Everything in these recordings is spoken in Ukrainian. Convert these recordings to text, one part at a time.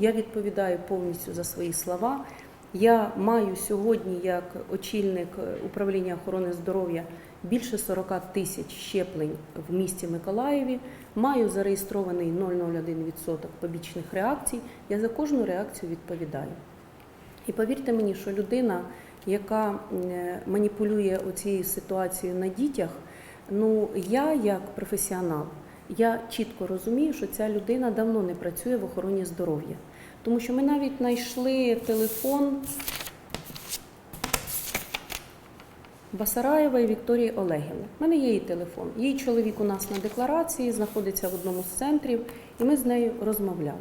Я відповідаю повністю за свої слова. Я маю сьогодні, як очільник е, управління охорони здоров'я, більше 40 тисяч щеплень в місті Миколаєві. Маю зареєстрований 0,01% побічних реакцій. Я за кожну реакцію відповідаю. І повірте мені, що людина, яка е, маніпулює оцією ситуацією на дітях, ну я як професіонал, я чітко розумію, що ця людина давно не працює в охороні здоров'я. Тому що ми навіть знайшли телефон Басараєвої Вікторії Олегівни. У мене є її телефон. Її чоловік у нас на декларації, знаходиться в одному з центрів, і ми з нею розмовляли.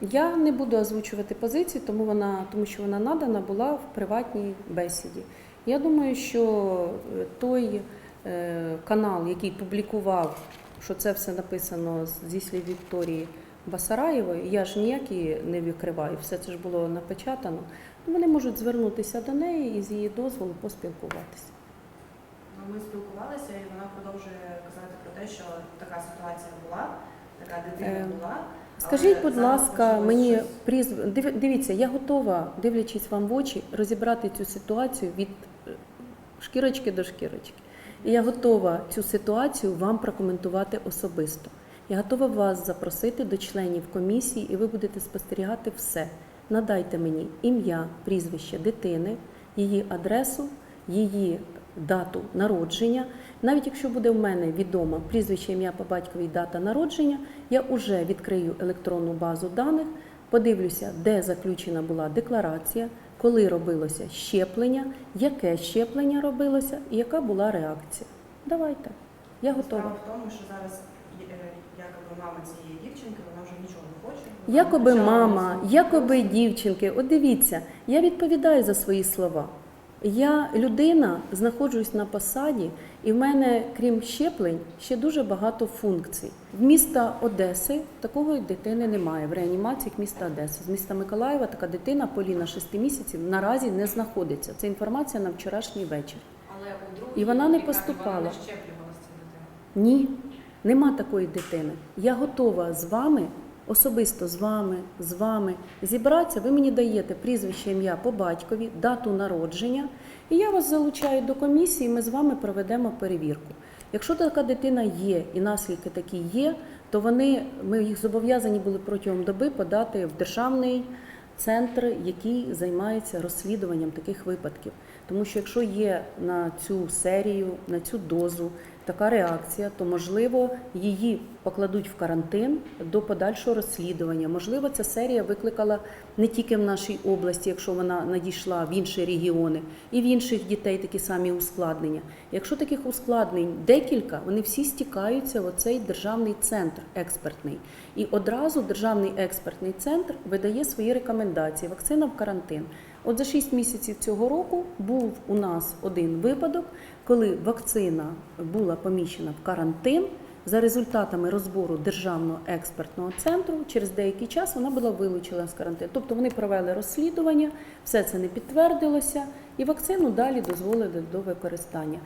Я не буду озвучувати позиції, тому вона, тому що вона надана була в приватній бесіді. Я думаю, що е, той канал, який публікував, що це все написано зі слів Вікторії Басараєвої, я ж ніякі не викриваю, все це ж було напечатано. Ну, Вони можуть звернутися до неї і з її дозволу поспілкуватися. Ну, Ми спілкувалися, і вона продовжує казати про те, що така ситуація була, така дитина Е, була. Скажіть, будь ласка, мені щось. дивіться, я готова, дивлячись вам в очі, розібрати цю ситуацію від е, шкірочки до шкірочки. І я готова цю ситуацію вам прокоментувати особисто. Я готова вас запросити до членів комісії, і ви будете спостерігати все. Надайте мені ім'я, прізвище дитини, її адресу, її дату народження. Навіть якщо буде в мене відомо прізвище, ім'я по батькові, дата народження, я вже відкрию електронну базу даних, подивлюся, де заключена була декларація, коли робилося щеплення, яке щеплення робилося і яка була реакція. Давайте, я готова. Справа в тому, що зараз е, якоби мама цієї дівчинки, вона вже нічого не хоче. Якоби мама, якоби дівчинки, от дивіться, я відповідаю за свої слова. Я людина, знаходжусь на посаді, і в мене, крім щеплень, ще дуже багато функцій. В міста Одеси такого дитини немає. В реанімаціях міста Одеси. З міста Миколаєва така дитина Поліна 6 місяців наразі не знаходиться. Це інформація на вчорашній вечір. Але у другій І вона не поступала. Вона не щеплювалася дитина. Ні, нема такої дитини. Я готова з вами, особисто з вами, з вами зібратися. Ви мені даєте прізвище, ім'я по батькові, дату народження, і я вас залучаю до комісії. Ми з вами проведемо перевірку. Якщо така дитина є і наслідки такі є, то вони ми їх зобов'язані були протягом доби подати в державний центр, який займається розслідуванням таких випадків. Тому що якщо є на цю серію, на цю дозу така реакція, то можливо її покладуть в карантин до подальшого розслідування. Можливо, ця серія викликала не тільки в нашій області, якщо вона надійшла в інші регіони, і в інших дітей такі самі ускладнення. Якщо таких ускладнень декілька, вони всі стікаються в оцей державний центр експертний. І одразу державний експертний центр видає свої рекомендації. Вакцина в карантин. От за 6 місяців цього року був у нас один випадок, коли вакцина була поміщена в карантин. За результатами розбору державного експертного центру, через деякий час вона була вилучена з карантину. Тобто вони провели розслідування, все це не підтвердилося, і вакцину далі дозволили до використання.